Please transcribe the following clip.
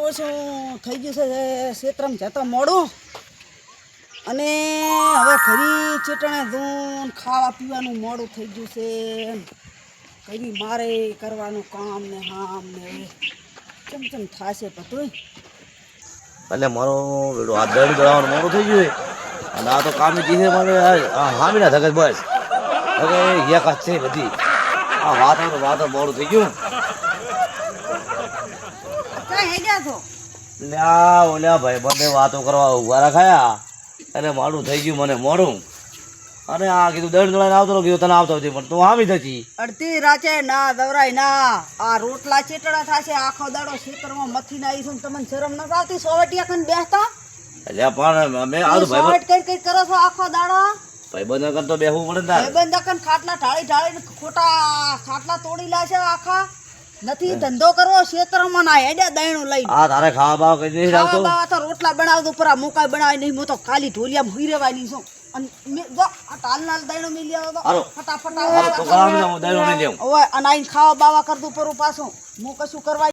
ઓછું થઈ ગયું છે ક્ષેત્રમાં જતા મોડું અને હવે ઘરી ચેટણે ધૂન ખાવા પીવાનું મોડું થઈ ગયું છે ઘરી મારે કરવાનું કામ ને હામ ને ચમ ચમ થાશે પતું એટલે મારો બેડો આ દડ ગળાવાનું મોડું થઈ ગયું અને આ તો કામ મને આ- આ હામી ના થકે બસ. હવે એક જ છે બધી. આ વાત વાત મોડું થઈ ગયું. કઈ હે છો? લ્યા ઓલ્યા ભાઈ બધે વાતો કરવા ઊભા રખાયા. એટલે મારું થઈ ગયું મને મોડું. અને આ કીધું દડ ગળાને આવતો કીધું તને આવતો હતી પણ તું આવી થતી અડધી રાતે ના દવરાય ના. આ રોટલા ચેટડા થશે આખો દાડો ખેતરમાં મથી ના આવીશું તમને શરમ ન આવતી? સોવટિયા કન બેસતા? એટલે પણ મેં આવું ભાઈ સોવટ કઈ કઈ કરો છો આખો દાડો? ભાઈ બંને તો બેહવું પડે ને ભાઈબંધ કન ખાટલા ઢાળી ઢાળીને ખોટા ખાટલા તોડી લાશે આખા? નથી ધંધો કરવો ક્ષેત્રમાં ના હેડ્યા દાયણું લઈ આ તારે ખાવા બાવા કઈ નહીં ખાવા બાવા તો રોટલા બનાવતો પર પરા મુકાઈ બનાવી નહીં હું તો ખાલી ઢોલિયામાં હુઈ રહેવાની છું. અને મે જો આ તાલ નાલ દયણું મે હાલો. તો ફટાફટ આ તો દઉં, હું દયણું નહીં લેવું. હવે અને આઈને ખાવા બાવા કરતું પરું પાછો. હું કશું કરવા